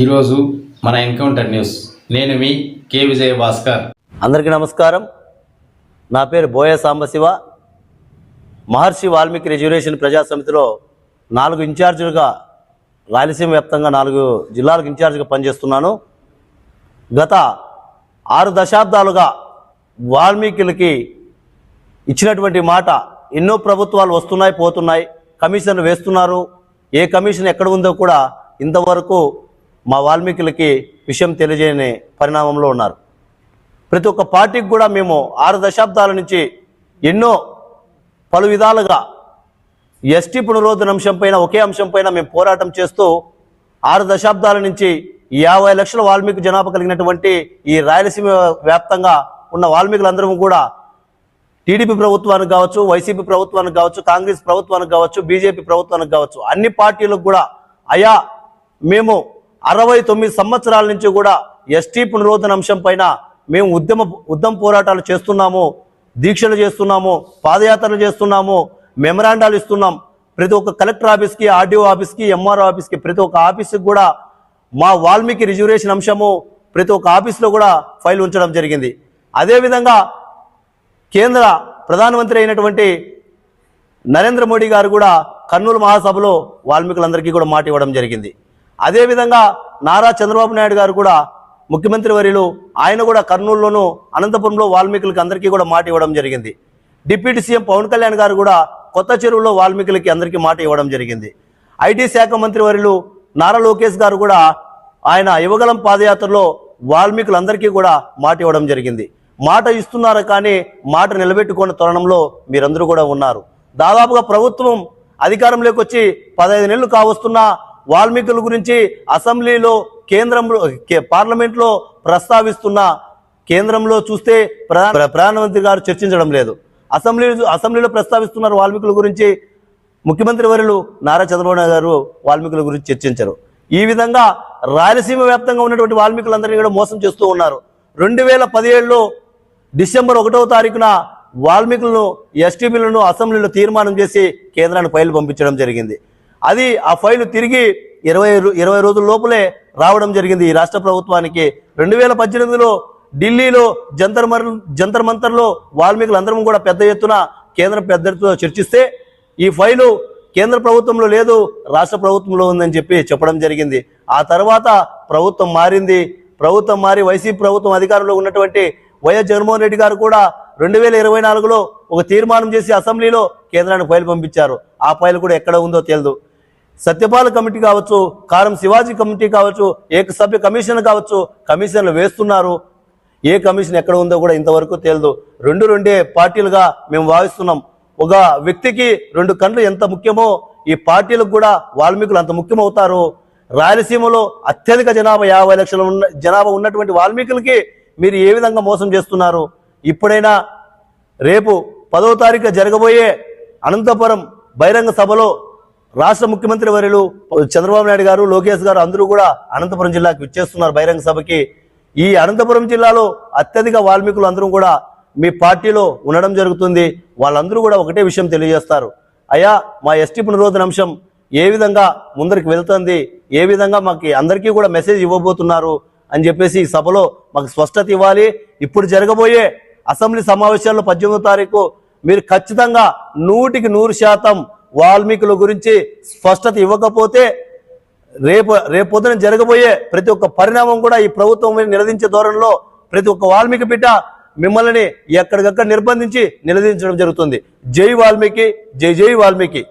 ఈరోజు మన encounter news. నేను మీ కే విజయ భాస్కర్. అందరికీ నమస్కారం. నా పేరు బోయ సాంబశివ. మహర్షి వాల్మీకి రిజర్వేషన్ ప్రజాసమితిలో నాలుగు ఇన్ఛార్జీలుగా రాయలసీమ వ్యాప్తంగా నాలుగు జిల్లాలకు ఇన్ఛార్జిగా పనిచేస్తున్నాను. గత ఆరు దశాబ్దాలుగా వాల్మీకులకి ఇచ్చినటువంటి మాట ఎన్నో ప్రభుత్వాలు వస్తున్నాయి పోతున్నాయి కమిషన్లు వేస్తున్నారు. ఏ కమిషన్ ఎక్కడ ఉందో కూడా ఇంతవరకు మా వాల్మీకులకి విషయం తెలియజేయని పరిణామంలో ఉన్నారు. ప్రతి ఒక్క పార్టీకి కూడా మేము ఆరు దశాబ్దాల నుంచి ఎన్నో పలు విధాలుగా ఎస్టీ పునరుద్ధరణ అంశం పైన ఒకే అంశం పైన మేము పోరాటం చేస్తూ ఆరు దశాబ్దాల నుంచి యాభై లక్షల వాల్మీకి జనాభా కలిగినటువంటి ఈ రాయలసీమ వ్యాప్తంగా ఉన్న వాల్మీకులందరూ కూడా టీడీపీ ప్రభుత్వానికి కావచ్చు వైసీపీ ప్రభుత్వానికి కావచ్చు కాంగ్రెస్ ప్రభుత్వానికి కావచ్చు బీజేపీ ప్రభుత్వానికి కావచ్చు అన్ని పార్టీలకు కూడా అయా మేము అరవై తొమ్మిది సంవత్సరాల నుంచి కూడా ఎస్టీ పునరుద్ధరణ అంశం పైన మేము ఉద్యమ ఉద్యమ పోరాటాలు చేస్తున్నాము దీక్షలు చేస్తున్నాము పాదయాత్రలు చేస్తున్నాము మెమరాండాలు ఇస్తున్నాం. ప్రతి ఒక్క కలెక్టర్ ఆఫీస్కి ఆర్డీఓ ఆఫీస్కి ఎంఆర్ఓ ఆఫీస్కి ప్రతి ఒక్క ఆఫీస్కి కూడా మా వాల్మీకి రిజర్వేషన్ అంశము ప్రతి ఒక్క ఆఫీస్లో కూడా ఫైల్ ఉంచడం జరిగింది. అదేవిధంగా కేంద్ర ప్రధానమంత్రి అయినటువంటి నరేంద్ర మోడీ గారు కూడా కర్నూలు మహాసభలో వాల్మీకులందరికీ కూడా మాట ఇవ్వడం జరిగింది. అదేవిధంగా నారా చంద్రబాబు నాయుడు గారు కూడా ముఖ్యమంత్రి వర్యులు ఆయన కూడా కర్నూలులోను అనంతపురంలో వాల్మీకులకి అందరికీ కూడా మాట ఇవ్వడం జరిగింది. డిప్యూటీ సీఎం పవన్ కళ్యాణ్ గారు కూడా కొత్త చెరువులో వాల్మీకులకి అందరికీ మాట ఇవ్వడం జరిగింది. ఐటీ శాఖ మంత్రి వర్యులు నారా లోకేష్ గారు కూడా ఆయన యువగలం పాదయాత్రలో వాల్మీకులందరికీ కూడా మాట ఇవ్వడం జరిగింది. మాట ఇస్తున్నారు కానీ మాట నిలబెట్టుకున్న తరుణంలో మీరందరూ కూడా ఉన్నారు. దాదాపుగా ప్రభుత్వం అధికారంలోకి వచ్చి పదహైదు నెలలు కావస్తున్నా వాల్మీకుల గురించి అసెంబ్లీలో కేంద్రంలో కే- పార్లమెంట్లో ప్రస్తావిస్తున్న కేంద్రంలో చూస్తే ప్రధానమంత్రి గారు చర్చించడం లేదు. అసెంబ్లీ అసెంబ్లీలో ప్రస్తావిస్తున్నారు వాల్మీకుల గురించి ముఖ్యమంత్రి వర్యులు నారా చంద్రబాబు నాయుడు గారు వాల్మీకుల గురించి చర్చించరు. ఈ విధంగా రాయలసీమ వ్యాప్తంగా ఉన్నటువంటి వాల్మీకులందరినీ కూడా మోసం చేస్తూ ఉన్నారు. రెండు వేల పదిహేడులో డిసెంబర్ ఒకటవ తారీఖున వాల్మీకులను ఎస్టీబీలను అసెంబ్లీలో తీర్మానం చేసి కేంద్రాన్ని ఫైల్ పంపించడం జరిగింది. అది ఆ ఫైలు తిరిగి ఇరవై ఇరవై రోజుల లోపలే రావడం జరిగింది ఈ రాష్ట్ర ప్రభుత్వానికి. రెండు వేల పద్దెనిమిదిలో ఢిల్లీలో జంతర్ మర్ జంతర్ మంతర్లో వాల్మీకులందరం కూడా పెద్ద ఎత్తున కేంద్ర పెద్ద ఎత్తున చర్చిస్తే ఈ ఫైలు కేంద్ర ప్రభుత్వంలో లేదు రాష్ట్ర ప్రభుత్వంలో ఉందని చెప్పి చెప్పడం జరిగింది. ఆ తర్వాత ప్రభుత్వం మారింది. ప్రభుత్వం మారి వైసీపీ ప్రభుత్వం అధికారంలో ఉన్నటువంటి వైఎస్ జగన్మోహన్ రెడ్డి గారు కూడా రెండు వేల ఇరవై నాలుగులో ఒక తీర్మానం చేసి అసెంబ్లీలో కేంద్రానికి ఫైల్ పంపించారు. ఆ ఫైల్ కూడా ఎక్కడ ఉందో తెలియదు సత్యపాల కమిటీ కావచ్చు కారం శివాజీ కమిటీ కావచ్చు ఏక సభ్య కమిషన్ కావచ్చు కమిషన్లు వేస్తున్నారు. ఏ కమిషన్ ఎక్కడ ఉందో కూడా ఇంతవరకు తెలియదు. రెండు రెండే పార్టీలుగా మేము భావిస్తున్నాం. ఒక వ్యక్తికి రెండు కండ్లు ఎంత ముఖ్యమో ఈ పార్టీలకు కూడా వాల్మీకులు అంత ముఖ్యమవుతారు. రాయలసీమలో అత్యధిక జనాభా యాభై లక్షల ఉన్న జనాభా ఉన్నటువంటి వాల్మీకులకి మీరు ఏ విధంగా మోసం చేస్తున్నారు? ఇప్పుడైనా రేపు పదవ తారీఖు జరగబోయే అనంతపురం బహిరంగ సభలో రాష్ట్ర ముఖ్యమంత్రి వర్యులు చంద్రబాబు నాయుడు గారు లోకేష్ గారు అందరూ కూడా అనంతపురం జిల్లాకు విచ్చేస్తున్నారు బహిరంగ సభకి. ఈ అనంతపురం జిల్లాలో అత్యధిక వాల్మీకులు అందరూ కూడా మీ పార్టీలో ఉండడం జరుగుతుంది. వాళ్ళందరూ కూడా ఒకటే విషయం తెలియజేస్తారు. అయ్యా మా ఎస్టీ పునరోధన అంశం ఏ విధంగా ముందరికి వెళ్తుంది? ఏ విధంగా మాకు అందరికీ కూడా మెసేజ్ ఇవ్వబోతున్నారు? అని చెప్పేసి ఈ సభలో మాకు స్పష్టత ఇవ్వాలి. ఇప్పుడు జరగబోయే అసెంబ్లీ సమావేశాల్లో పద్దెనిమిదో తారీఖు మీరు ఖచ్చితంగా నూటికి నూరు శాతం వాల్మీకుల గురించి స్పష్టత ఇవ్వకపోతే రేపు రేపొద్దున జరగబోయే ప్రతి ఒక్క పరిణామం కూడా ఈ ప్రభుత్వం మీద నిలదించే ధోరణిలో ప్రతి ఒక్క వాల్మీకి బిడ్డ మిమ్మల్ని ఎక్కడికక్కడ నిర్బంధించి నిలదించడం జరుగుతుంది. జై వాల్మీకి జై జై వాల్మీకి.